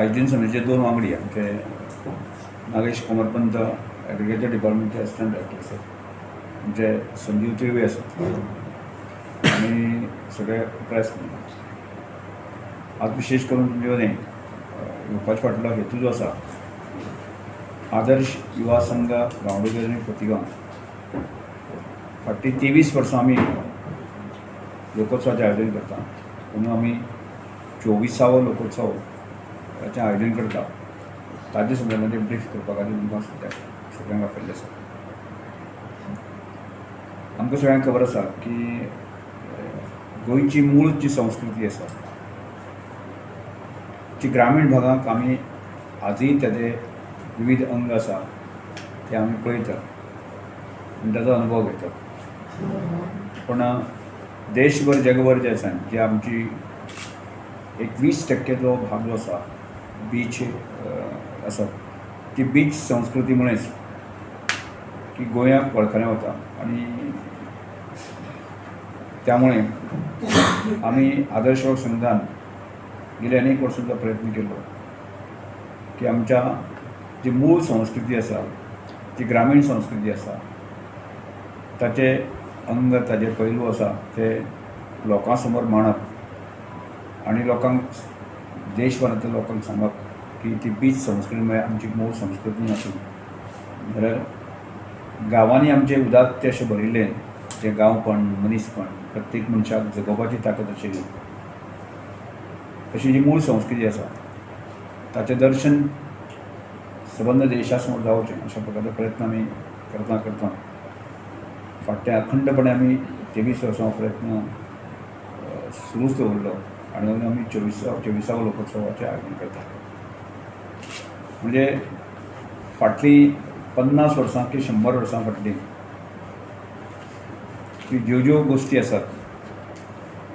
आयोजन समितीचे दोन वांगडी आमचे नागेश कुमारपंत ॲग्रिकल्चर डिपार्टमेंटचे असिस्टंट डायरेक्टर आसात आमचे संजीव त्रिवे आसात आणि सगळे प्रेस आज विशेश करून तुमचे कडेन येवपाचे फाटलो हेतू जो आसा आदर्श युवा संघ गांवडोंगर आनी खोतिगांव फाटी तेवीस वर्सां आमी लोकोत्सवाचें आयोजन करता. म्हणून आमी चोविसावो लोकोत्सव हेचें आयोजन करता ताजे संदर्भांत ब्रीफ करपा खातीर तुमकां सद्याक सगळ्यांक आपयल्लें आसा आमकां सगळ्यांक खबर आसा की गोंयची मूळ जी संस्कृती आसा जी ग्रामीण भागांत आमी आजूय तेजे विविध अंग आसा ते आमी पळयतात आनी ताचो अनुभव घेतात पूण देशभर जगभर जे आसा जे आमची एक वीस टक्के जो भाग जो आसा बीच अ, आसा ती बीच संस्कृती मुळेच की गोंयाक वळखलें वता आनी त्यामुळे आमी आदर्श योग संघान गेले अनेक वर्षांचा प्रयत्न केलो. की आमच्या जी मूळ संस्कृती आसा जी ग्रामीण संस्कृती आसा ताचे अंग ताचे पैलू आसा ते लोकां समोर मांडप आनी लोकांक देशभरांतल्या लोकांक सांगप की ती बीच संस्कृती म्हळ्यार आमची मूळ संस्कृती नासून. जाल्यार गांवांनी आमचे उदात्त अशें भरिल्लें जें गांवपण मनीसपण प्रत्येक मनशाक जगोवपाची ताकद आशिल्ली अशी जी मूळ संस्कृती आसा ताचें दर्शन सबंद देशा समोर जावचें अशा प्रकारचो प्रयत्न आमी करता करता. फाटल्या अखंडपणे आमी तेवीस वर्सां प्रयत्न सुरूच दवरलो आनी आम्ही आमी चोवीसा चोवीसावो लोकोत्सवाचें आयोजन करता म्हणजे फाटलीं पन्नास वर्सां की शंबर वर्सां फाटलीं की ज्यो ज्यो गोश्टी आसात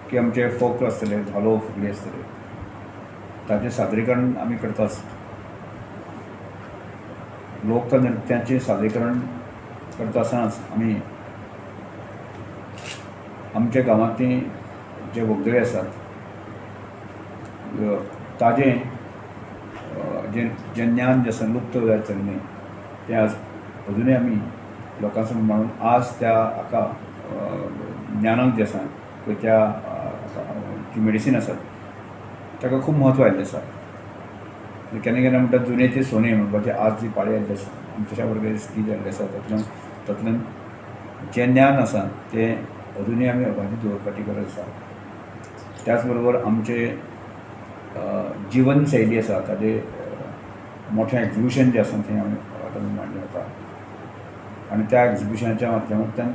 की आमचे फोक आसतले धालो फुगडी आसतले ताचें सादरीकरण आमी करताच लोकनृत्याचें सादरीकरण करता आसतनाच आमी आमच्या गांवांतली जे वगदळे आसात ताजें जें जें ज्ञान जें आसा लुप्त जायत चल्लें तें आज अजुनूय आमी लोकां समोर मांडून आज त्या हाका ज्ञानाक जें आसा पळय त्या जी मेडिसीन आसात ताका खूब म्हत्व आयिल्लें आसा केन्ना केन्ना म्हणटा जुने ते सोने म्हणपाचें आज जी पाळी आयिल्ली आसा आमच्या बरोबर स्थिती जाल्ली आसा तातूंतल्यान तातूंतल्यान जें ज्ञान आसा तें अजुनूय आमी अबाधित दवरपाची गरज आसा त्याच बरोबर आमचे जीवनशैली आसा ताजें मोठें एक्झिबिशन जें आसा तें आमी तातूंत मांडलें वता आनी त्या एक्झिबिशनाच्या माध्यमांतल्यान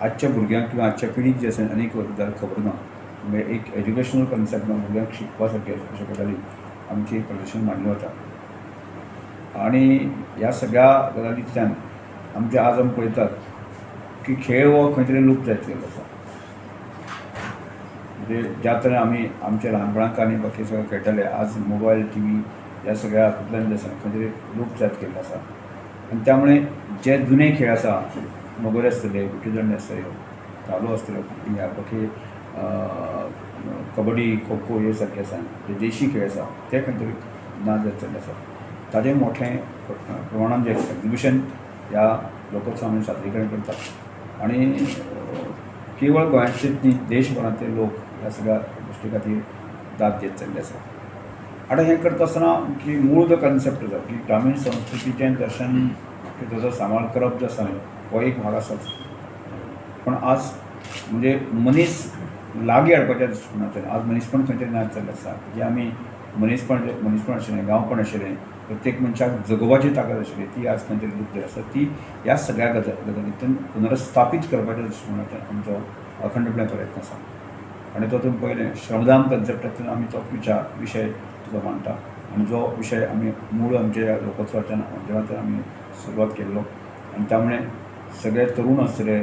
आजच्या भुरग्यांक किंवा आजच्या पिढीक जे आसा अनेक गजाली खबर ना म्हणजे एक एज्युकेशनल कन्सेप्ट भुरग्यांक शिकपा सारकें अशा गजाली आमची प्रदर्शन मांडलें वता आनी ह्या सगळ्या गजालींतल्यान आमचे आज आमी पळयतात की खेळ हो खंय तरी लुप्त जायत गेल्लो आसा म्हणजे ज्या तरेन आमी आमच्या ल्हानपणांत आनी बाकी सगळें खेळटाले आज मोबायल टी व्ही ह्या सगळ्या हातूंतल्यान जे म्हणजे आसा खंय तरी लूप्त जायत गेल्लो आसा आनी त्यामुळे जे जुने खेळ आसा मोगोरे आसतले विटीदांडे आसतले धालो आसतल्यो ह्या बाकी कबड्डी खो खो हे सारके आसा जे देशी खेळ आसा ते खंय तरी ना जायत चल्ले आसा ताजें मोठें प्रमाणान जे एक्झिबिशन ह्या लोकोत्सवान आमी सादरीकरण करतात. आनी केवळ गोंयांतलेच न्ही देशभरांतले लोक ह्या सगळ्या गोश्टी खातीर दाद देत चल्ले आसा आतां हें करता आसतना की मूळ जो कन्सेप्ट आसा की ग्रामीण संस्कृतीचें दर्शन की सांबाळ करप जो आसा न्ही हो एक भाग आसाच पण आज म्हणजे मनीस लागीं हाडपाच्या दृश्टिकोनांतल्यान आज मनीसपण खंय तरी ना चल्लें आसा जे आमी मनीसपण मनीसपण आशिल्लें गांवपण आशिल्लें प्रत्येक मनशाक जगोवपाची ताकद आशिल्ली ती आज खंय लुप्त आसा ती ह्या सगळ्या गजाली गजालींतल्यान पुनर्स्थापीत करपाच्या दृश्टिकोनांतल्यान आमचो अखंडपणे प्रयत्न आसा आनी तातूंत पयलें श्रमदान कन्सेप्टांतल्यान आमी तो विचार विशय जो मांडटा आनी जो विशय आमी मूळ आमच्या लोकोत्सवाच्या माध्यमांतल्यान आमी सुरवात केल्लो. आनी त्यामुळे सगळे तरूण आसतले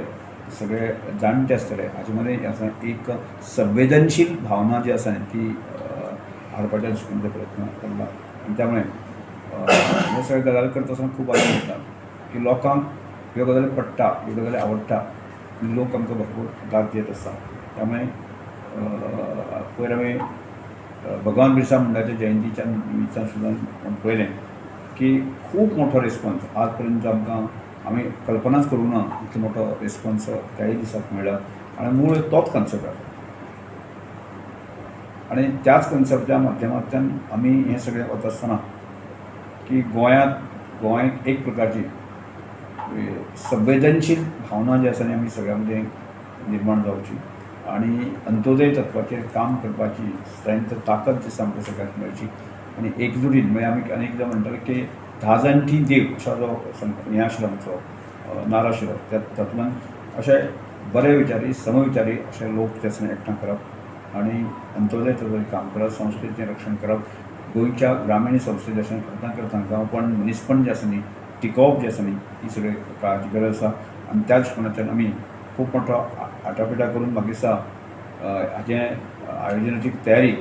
सगळे जाणटे आसतले हाचे मदें आसा एक संवेदनशील भावना जी आसा ती हाडपाच्या दृश्टीन प्रयत्न करता आनी त्यामुळे हे सगळे गजाली करता आसतना खूब आनंद जाता की लोकांक ह्यो गजाली पडटा ह्यो गजाली आवडटा लोक आमकां भरपूर दाद दित आसता त्यामुळे पयर आमी भगवान बिरसा मुंडाच्या जयंतीच्या निमित्तान सुद्दां पळयलें की खूब मोठो रिस्पॉन्स आज पर्यंत आमकां आमी कल्पनाच करूं ना इतलो मोठो रिस्पॉन्स काही दिसाक मेळ्ळा आनी मूळ तोच कन्सेप्ट आसा आनी त्याच कन्सेप्टच्या माध्यमांतल्यान आमी हें सगळें वता आसतना की गोंयांत गोंयांत एक प्रकारची संवेदनशील भावना जी आसा न्ही आमी सगळ्या मदें निर्माण जावची आनी अंत्योदय तत्वाचेर काम करपाची स्ट्रेंथ ताकद जी आसा आमकां सगळ्यांक मेळची आनी एकजुटीन म्हणजे आमी अनेकदां म्हणटाले की धा जाणटी देव असो जो हें आशिल्लो आमचो नार आशिल्लो त्या तातूंतल्यान अशे बरे विचारी समविचारी अशे लोक जे आसा एकठांय करप आनी अंत्योदय तत्वाचेर काम करप संस्कृतीचें रक्षण करप गोंयच्या ग्रामीण संस्कृती रक्षण करता करता गांवपण मनीसपण जें आसा न्ही टिकोवप जें आसा न्ही ही सगळी काळाची गरज आसा. आनी त्याच कोणाच्यान आमी खूब मोठो आटापिटा करून मागीसा दिसता आयोजनाची तयारी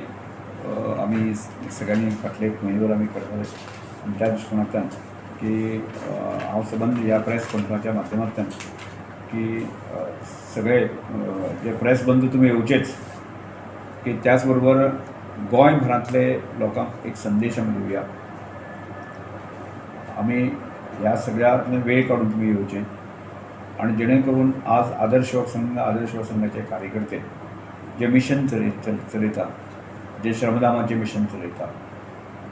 आमी सगळ्यांनी फाटले एक म्हयनोभर आमी करताले आनी त्या दृश्टिकोनांतल्यान की हांव सबंद ह्या प्रेस कॉन्फरन्सच्या माध्यमांतल्यान की सगळे जे प्रेस बंधू तुमी येवचेच की त्याच बरोबर गोंयभरांतले लोकांक एक संदेश आमी दिवया आमी ह्या सगळ्यांतल्यान वेळ काडून तुमी येवचें आनी जेणे करून आज आदर्श युवक संघ आदर्श युवक संघाचे कार्यकर्ते जे मिशन चलय चल चलयतात जे श्रमदामाचें मिशन चलयता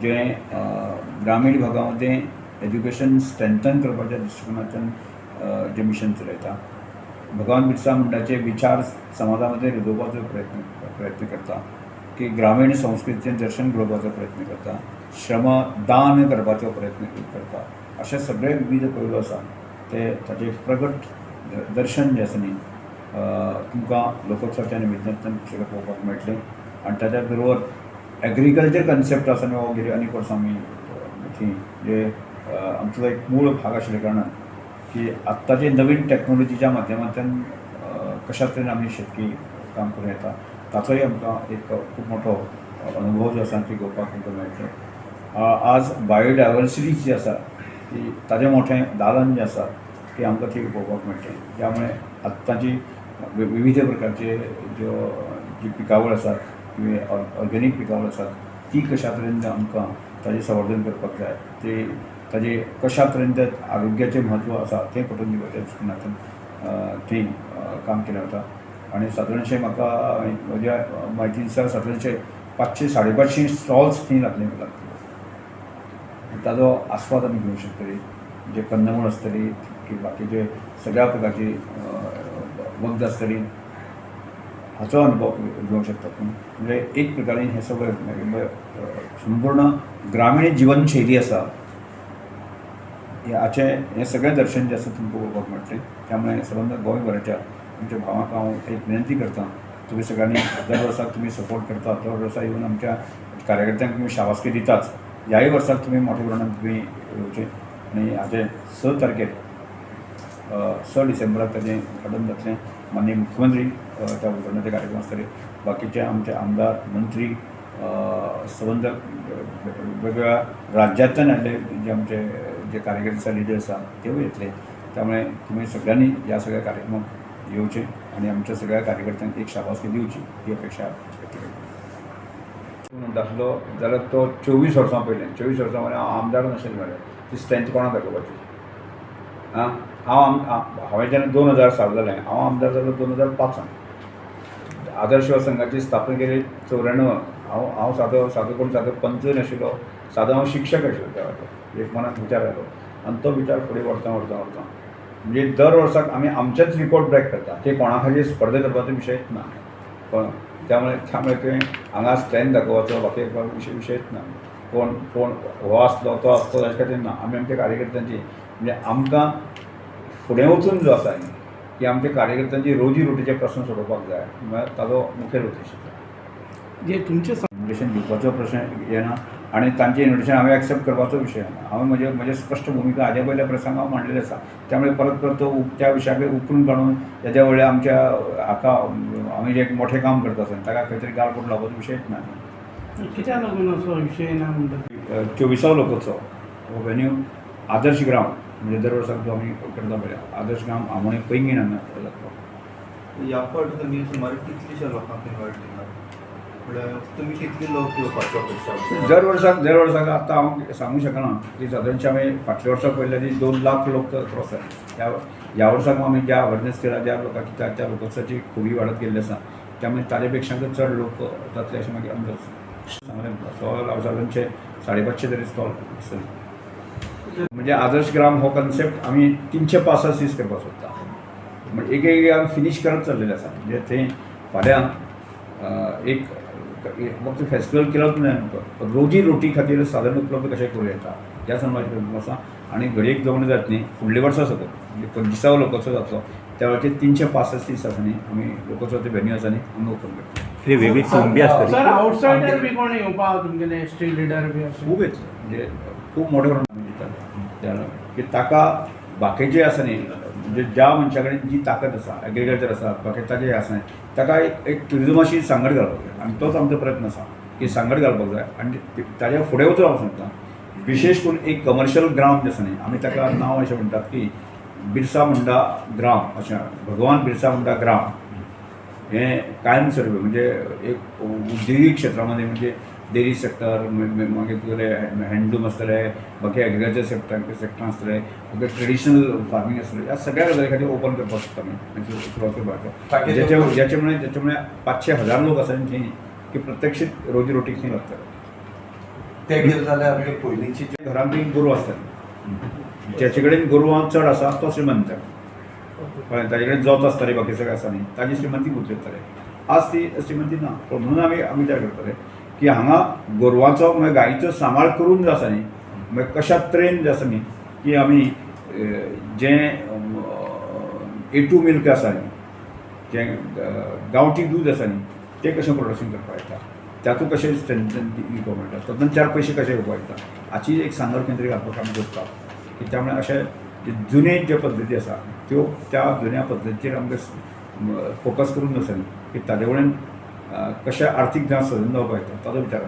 जे ग्रामीण भागामध्ये एज्युकेशन स्ट्रेंथन करपाच्या दृश्टिकोनांतल्यान जे मिशन चलयता भगवान बिरसा मुंडाचे विचार समाजामध्ये रुजोवपाचो प्रयत्न प्रयत्न करता की ग्रामीण संस्कृतीचें दर्शन घडोवपाचो प्रयत्न करता श्रमदान करपाचो प्रयत्न करता अशे सगळे विविध पैलू आसा ते ताचें प्रगट दर्शन जें आसा न्ही तुमकां लोकोत्सवाच्या निमित्तान सगळें पळोवपाक मेळटलें. आनी ताच्या बरोबर एग्रीकल्चर कन्सेप्ट आसा न्ही हो गेली अनेक वर्सां आमी थंय जे आमचो एक मूळ भाग आशिल्ल्या कारणान की आत्ताचे नवीन टॅक्नोलॉजीच्या माध्यमांतल्यान कशा तरेन आमी शेतकी काम करूं येता ताचोय आमकां एक खूब मोठो अनुभव जो आसा ती घेवपाक आमकां मेळटलो. आज बायोडायवर्सिटी जी आसा ती ताजें मोठें दालन जें आसा ते आमकां थंय पळोवपाक मेळटलें. त्यामुळे आत्ताची विविध प्रकारचे ज्यो जी पिकावळ आसा किंवां ऑर्गेनीक पिकावळ आसात ती कशा तरेन आमकां ताजें संवर्धन करपाक जाय ते ताजे कशा तरेन ते आरोग्याचें म्हत्व आसा तें पटोवन दिवपाच्या दृश्टीनातून थंय काम केलें वता आनी सादारणशें म्हाका म्हज्या म्हायती दिसा सादारणशे पांचशे साडे पांचशे स्टॉल्स थंय लागले लागतले ताजो आस्वाद आमी घेवंक शकतली जे कंदमूळ आसतली की बाकीचे सगळ्या प्रकारची वखद आसतली हाचो अनुभव घेवंक शकतात तुमी. म्हणजे एक प्रकारे हें सगळें म्हणजे, संपूर्ण ग्रामीण जीवनशैली आसा हाचें हें सगळें दर्शन जें आसा तुमकां पळोवपाक मेळटलें त्यामुळे सबंद गोंयभराच्या तुमच्या भावांक हांव एक विनंती करतां तुमी सगळ्यांनी दर वर्साक तुमी सपोर्ट करता दर वर्सा येवन आमच्या कार्यकर्त्यांक तुमी शाबासकी दिताच ह्याय वर्साक तुमी मोठ्या प्रमाणात तुमी येवचे आनी हाचे स तारखेर स डिसेंबराक ताचें उद्घाटन जातलें माननीय मुख्यमंत्री त्या उद्घाटनाचे कार्यक्रम आसतले बाकीचे आमचे आमदार मंत्री संबंध वेगवेगळ्या राज्यांतल्यान आयिल्ले जे आमचे जे कार्यकर्ते लिडर आसा तेवूय येतले. त्यामुळे तुमी सगळ्यांनी ह्या सगळ्या कार्यक्रमाक येवचे आनी आमच्या सगळ्या कार्यकर्त्यांक एक शाबासकी दिवची ही अपेक्षा व्यक्त करता. म्हणटा आसलो जाल्यार तो चोवीस वर्सां पयलें चोवीस वर्सां म्हळ्यार म्हणजे हांव आमदार नाशिल्लो मरे ती स्ट्रेंथ कोणाक दाखोवपाची आं हांव आम हांवें जेन्ना दोन हजार सात जालें हांव आमदार जालो दोन हजार पांचान आदर्श संघाची स्थापना केली चौऱ्याण्णव. हांव हांव सादो सादो कोण? सादो पंच नाशिल्लो सादो हांव शिक्षक आशिल्लो त्या वेळार एक मनाक विचार आयलो आनी तो विचार फुडें व्हरता व्हरता व्हरता म्हणजे दर वर्साक आमी आमचेच रिकॉर्ड ब्रेक करता. ते कोणा खातीर स्पर्धा करपाचो विशयच ना कळ्ळें त्यामुळे त्यामुळे ते हांगा स्ट्रेंथ दाखोवपाचो बाकी विशय विशयच ना कोण कोण हो आसलो तो आसलो अशें खातीर ना आमी आमच्या कार्यकर्त्यांची म्हणजे आमकां फुडें वचून जो आसा न्ही की आमच्या कार्यकर्त्यांची रोजी रोटीचे प्रश्न सोडोवपाक जाय. म्हळ्यार ताजो मुखेल उद्देश जे तुमचे इन्व्हिटेशन दिवपाचो प्रश्न येना आनी तांचें इन्व्हिटेशन हांवें एक्सेप्ट करपाचो विशय ना हांवें म्हजे म्हजे स्पश्ट भुमिका हाज्या पयल्या प्रसंग हांव मांडलेली आसा त्यामुळे परत परत तो त्या विशयाक उकरून काडून तेज्या वयल्या आमच्या हाका आमी जे एक मोठें काम करता आसतना ताका खंय तरी गाळ पोट लावपाचो विशयच ना कित्याक लागून असो विशय ना म्हणटा चोवीसावो लोकोत्सव. हो वेन्यू आदर्श ग्राम. म्हणजे दर वर्साक जो आमी करता पळय आदर्श ग्राम आमोणे पैंगीण हांगा जातलो ह्या फावटी तुमी सुमार कितलीशा लोकांक इन्वायट केला तुमी कितले लोक येवपाचो अपेक्षा? दर वर्साक दर वर्साक आतां हांव सांगूंक शकना की सादारणशे आमी फाटल्या वर्साक पळयलें ती दोन लाख लोक क्रॉस जाले ह्या ह्या वर्साक आमी ज्या अवेरनेस केला ज्या लोकांची त्या त्या लोकांची खुबी वाडत गेल्ली आसा त्यामुळे ताचे पेक्षा चड लोक जातले अशें मागीर अंदाज सांगलें म्हाका स्टॉल सादारणशे साडे पांचशे तरी स्टॉल आसतले म्हणजे आदर्श ग्राम हो कन्सेप्ट आमी तिनशे पासश्ट दीस करपाक सोदता म्हणजे एक एक आमी फिनीश करत चाललेले आसा म्हणजे थंय फाल्यां एक फक्त फेस्टिवल केलोच न्हय रोजी रोटी खातीर साधन उपलब्ध कशें करूं येता ह्या संदर्भात आसा आसा आनी घडयेक जमून जात न्ही फुडल्या वर्सा सकत म्हणजे पंचवीसावो लोकोत्सव जातलो त्या वेळाचेर तिनशे पासश्ट दीस आसा न्ही आमी लोकोत्सवाचे वेन्यू आसा न्ही आमी ओपन करता. कितें वेगळी कुंभी आसतली सर आउटसायडर बी कोण येवपा तुमगेले स्ट्रीट लिडर बी अशें खूब येतले म्हणजे खूब मोठे प्रमाणात आमी दितात त्या की ताका बाकीचे आसा न्ही म्हणजे ज्या मनशा कडेन जी ताकद आसा एग्रिकल्चर आसा बाकी ताजें हें आसा न्ही ताका एक एक ट्युरिजमाची सांगड घालपाक जाय. आनी तोच आमचो प्रयत्न आसा की सांगड घालपाक जाय. आनी ते- ताच्या फुडें वचून हांव सांगता. विशेश करून एक कमर्शियल ग्राम जें आसा न्ही आमी ताका नांव अशें म्हणटात की बिरसा मुंडा ग्राम अशें भगवान बिरसा मुंडा ग्राम. हें कायम सर्वे म्हणजे एक उद्योगीक क्षेत्रामध्ये म्हणजे डेरी सेक्टर मागीर तुगेले हँडलूम आसतले बाकी एग्रिकल्चर सेक्टर सेक्टर आसतले मागीर ट्रेडिशनल फार्मींग आसतलें ह्या सगळ्या गजाली खातीर ओपन करपाक शकता आमी आनी सुरवात करपाक ज्याचे मुळे पांचशे हजार लोक आसा थंय की प्रत्यक्षीत रोजी रोटीक थंय लागता ते गेले जाल्यार आमगे पयलींची जे घरांत एक गोरू आसताली ज्याचे कडेन गोरवां चड आसा तो श्रीमंत. कळ्ळें ताजे कडेन जोत आसताली बाकी सगळें आसा न्ही ताजी श्रीमंती उतरताले आज ती श्रीमंती ना पूण म्हणून आमी आमी विचार करताले की हांगा गोरवांचो म्हणजे गायीचो सांबाळ करून जो आसा न्ही म्हणजे कशा तरेन जें आसा न्ही की आमी जें ए टू मिल्क आसा न्ही जें गांवठी दूद आसा न्ही तें कशें प्रोडक्शन करपाक येता तातूंत कशें स्ट्रेंथन दिवपाक मेळटा तातूंत चार पयशे कशे येता हाची एक सांगड केंद्र घालपाक आमी करता की त्या मुळे अशे जुने जे पद्दती आसा त्यो त्या जुन्या पद्दतीचेर आमकां फोकस करून न्ही की ताजे अं, कशें आर्थीक जावं सजन जावपाक येता ताचो विचार.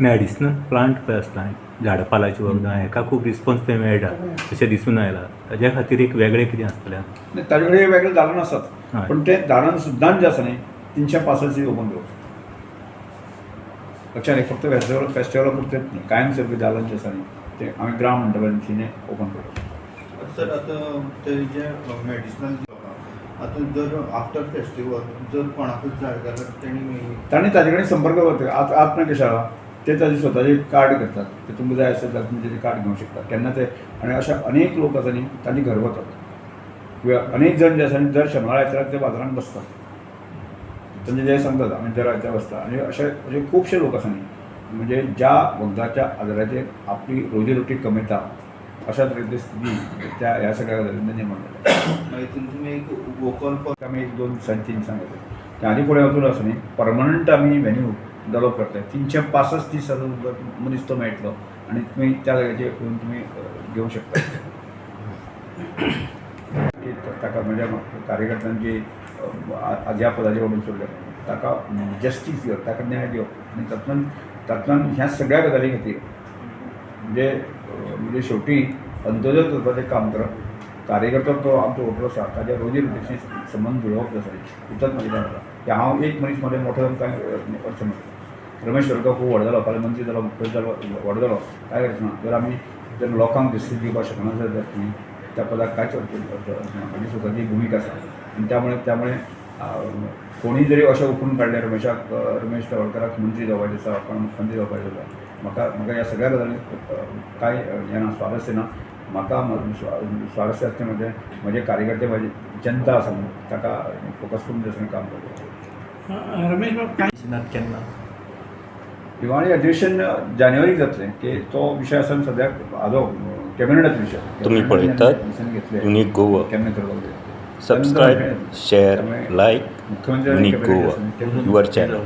मॅडिसिनल प्लांट पळय आसता झाडां पालाची वखदां हेका खूब रिस्पॉन्स थंय मेळटा तशें दिसून आयला ताज्या खातीर एक वेगळें कितें आसतलें ताजे कडेन वेगळे दालन आसात. पण ते दालन सुद्दां जे आसा न्ही. तिनशे पासश्ट ओपन करप लक्षात एक फक्त फेस्टिवल फेस्टिवला पुरतेंच न्ही कायम सर्वी दालन जे आसा न्ही ते आमी ग्राम म्हणटा तिने ओपन करप सर आतां ते जे मेडिसिनल आतां जर आफ्टर फेस्टिवल जर कोणाकूच जाय जाल्यार तेणी तांणी ताजे कडेन संपर्क करता आत आत्म कशें आहा ते ताजे स्वताचे कार्ड करतात. ते तुमकां जाय आसत जाल्यार तुमी तेजे कार्ड घेवंक शकता. केन्ना ते आनी अशे अनेक लोक आसा न्ही तांची घर वतात किंवा अनेक जण जे आसा न्ही दर शेनवारा आयताराक ते बाजारांत बसतात. तांचे जे सांगतात आमी दर आयतार बसता आनी अशे अशे खुबशे लोक आसा न्ही. म्हणजे ज्या वखदाच्या आदाराचेर आपली रोजी रोटी कमयता अशा तरेची स्थिती त्या ह्या सगळ्या गजालींनी निर्माण जाल्या मागीर तुमी एक वोकल फॉर आमी एक दोन दिसांनी तीन सांगता ते आनी फुडें वचून आसा न्ही. परमनंट आमी वेन्यू डेवलप करता तिनशे पासश्ट दीस सुद्दां मनीस तो मेळटलो आनी तुमी त्या जाग्याचेर येवन तुमी अ, घेवंक शकता. ताका म्हणजे कार्यकर्त्यांची ज्या पदाचेर वडून सोडले ताका जस्टीस दिवप ताका न्याय दिवप आनी तातूंत तातूंत ह्या सगळ्या गजाली खातीर म्हणजे म्हणजे शेवटी अंत्योदय करपाचें काम करप कार्यकर्तो तो आमचो व्हडलो आसा ताच्या रोजी रोटीशी संबंद जुळोवप जाता आसा तितूंत म्हाजें की हांव एक मनीसमध्ये मोठो जावन कांय करचो ना रमेश तोडकर खूब व्हड जालो फाल्यां मंत्री जालो मुखेल जालो व्हड जालो कांय करचो ना जर आमी जर लोकांक डिस्ट्रीट दिवपाक शकना जर न्ही त्या पदाक कांयच अडचण ना स्वताची भुमिका आसा आनी त्यामुळे त्यामुळे कोणी जरी अशें उखलून काडलें रमेशाक रमेश तवडकराक मंत्री जावपाचें आसा कोण मुख्यमंत्री जावपाचें आसा म्हाका म्हाका ह्या सगळ्या गजालींत अ, कांय हें ना स्वारस्य ना म्हाका म्हा- स्वा- स्वारस्य आसता म्हणजे म्हजे कार्यकर्ते म्हाजी जनता आसा न्हू ताका फोकस करून जसं काम करता. रमेश बाब काय केन्ना. दिवाळी अधिवेशन जानेवारीक जातलें की तो विशय आसा सद्याक हाजो कॅबिनेटाचो विशय तुम्ही कॅबिनेटान पळयतात घेतलें. युनिक गोवा. केन्ना करपाक जाय सबस्क्राईब शेअर लाईक ते- युअर चॅनल